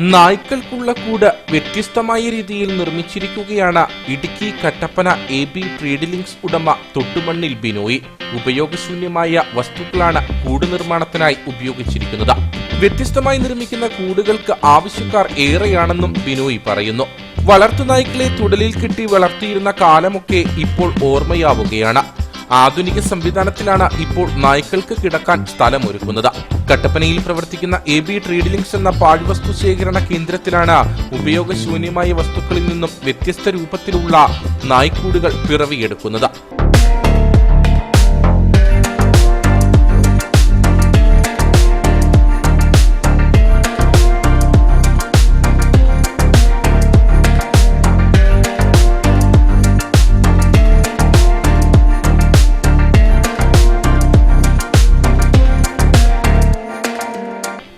നായ്ക്കൾക്കുള്ള കൂട് വ്യത്യസ്തമായ രീതിയിൽ നിർമ്മിച്ചിരിക്കുകയാണ് Idukki Kattappana A B tradelinks ഉടമ തൊട്ടുമണ്ണിൽ ബിനോയി. ഉപയോഗശൂന്യമായ വസ്തുക്കളാണ് കൂട് നിർമ്മാണത്തിനായി ഉപയോഗിച്ചിരിക്കുന്നത്. വ്യത്യസ്തമായി നിർമ്മിക്കുന്ന കൂടുകൾക്ക് ആവശ്യക്കാർ ഏറെയാണെന്നും ബിനോയി പറയുന്നു. വളർത്തുനായ്ക്കളെ തുടലിൽ കിട്ടി വളർത്തിയിരുന്ന കാലമൊക്കെ ഇപ്പോൾ ഓർമ്മയാവുകയാണ്. ആധുനിക സംവിധാനത്തിലാണ് ഇപ്പോൾ നായ്ക്കൾക്ക് കിടക്കാൻ സ്ഥലമൊരുക്കുന്നത്. കട്ടപ്പനയിൽ പ്രവർത്തിക്കുന്ന എ ബി ട്രീഡിലിങ്സ് എന്ന പാഴ്വസ്തു ശേഖരണ കേന്ദ്രത്തിലാണ് ഉപയോഗശൂന്യമായ വസ്തുക്കളിൽ നിന്നും വ്യത്യസ്ത രൂപത്തിലുള്ള നായ്ക്കൂടുകൾ പിറവിയെടുക്കുന്നത്.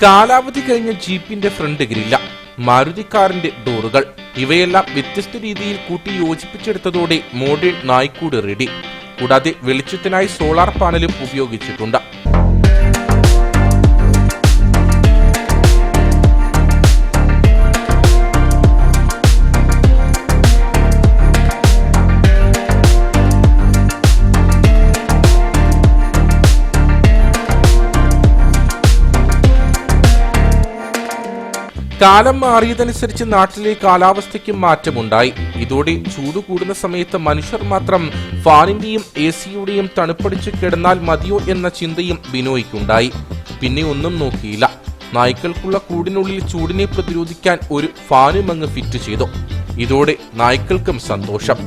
കാലാവധി കഴിഞ്ഞ ജീപ്പിന്റെ ഫ്രണ്ട് ഗ്രില്ല മാരുതി കാറിന്റെ ഡോറുകൾ. ഇവയെല്ലാം വ്യത്യസ്ത രീതിയിൽ കൂട്ടി യോജിപ്പിച്ചെടുത്തതോടെ മോഡേൺ നായ്ക്കൂട് റെഡി. കൂടാതെ വെളിച്ചത്തിനായി സോളാർ പാനലും ഉപയോഗിച്ചിട്ടുണ്ട്. കാലം മാറിയതനുസരിച്ച് നാട്ടിലെ കാലാവസ്ഥയ്ക്കും മാറ്റമുണ്ടായി. ഇതോടെ ചൂട് കൂടുന്ന സമയത്ത് മനുഷ്യർ മാത്രം ഫാനിന്റെയും എ സിയുടെയും തണുപ്പടിച്ച് കിടന്നാൽ മതിയോ എന്ന ചിന്തയും ബിനോയ്ക്കുണ്ടായി പിന്നെ ഒന്നും നോക്കിയില്ല. നായ്ക്കൾക്കുള്ള കൂടിനുള്ളിൽ ചൂടിനെ പ്രതിരോധിക്കാൻ ഒരു ഫാനും അങ്ങ് ഫിറ്റ് ചെയ്തു. ഇതോടെ നായ്ക്കൾക്കും സന്തോഷം.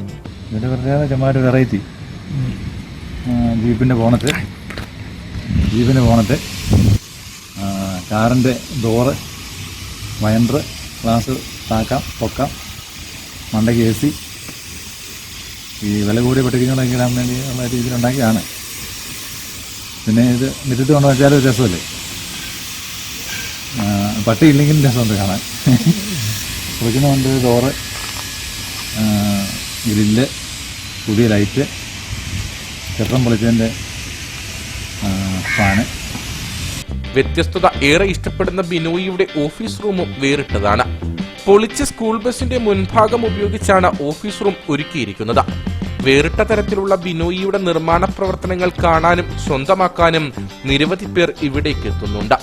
ഇതിന്റെ പ്രത്യേകത variety bonnet bonnet door winder glass താക്കാം പൊക്കാം മണ്ടയ്ക്ക് എ സി ഈ വില കൂടിയ പട്ടികകളൊക്കെ ഇടാൻ രീതിയിൽ ഉണ്ടാക്കിയാണ് പിന്നെ ഇത് മിറ്റത്ത് കൊണ്ടു വെച്ചാൽ രസമല്ലേ? പട്ടി ഇല്ലെങ്കിലും രസമുണ്ട് കാണാൻ. കുളിക്കുന്ന ഡോറ് ഗ്രില്ല് പുതിയ ലൈറ്റ് ചെറുപ്പം പൊളിച്ചതിന്റെ ഫാന്. വ്യത്യസ്തത ഏറെ ഇഷ്ടപ്പെടുന്ന ബിനോയിയുടെ ഓഫീസ് റൂമും വേറിട്ടതാണ്. പൊളിച്ച സ്കൂൾ ബസിന്റെ മുൻഭാഗം ഉപയോഗിച്ചാണ് ഓഫീസ് റൂം ഒരുക്കിയിരിക്കുന്നത്. വേറിട്ട തരത്തിലുള്ള ബിനോയിയുടെ നിർമ്മാണ പ്രവർത്തനങ്ങൾ കാണാനും സ്വന്തമാക്കാനും നിരവധി പേർ ഇവിടേക്ക് എത്തുന്നുണ്ട്.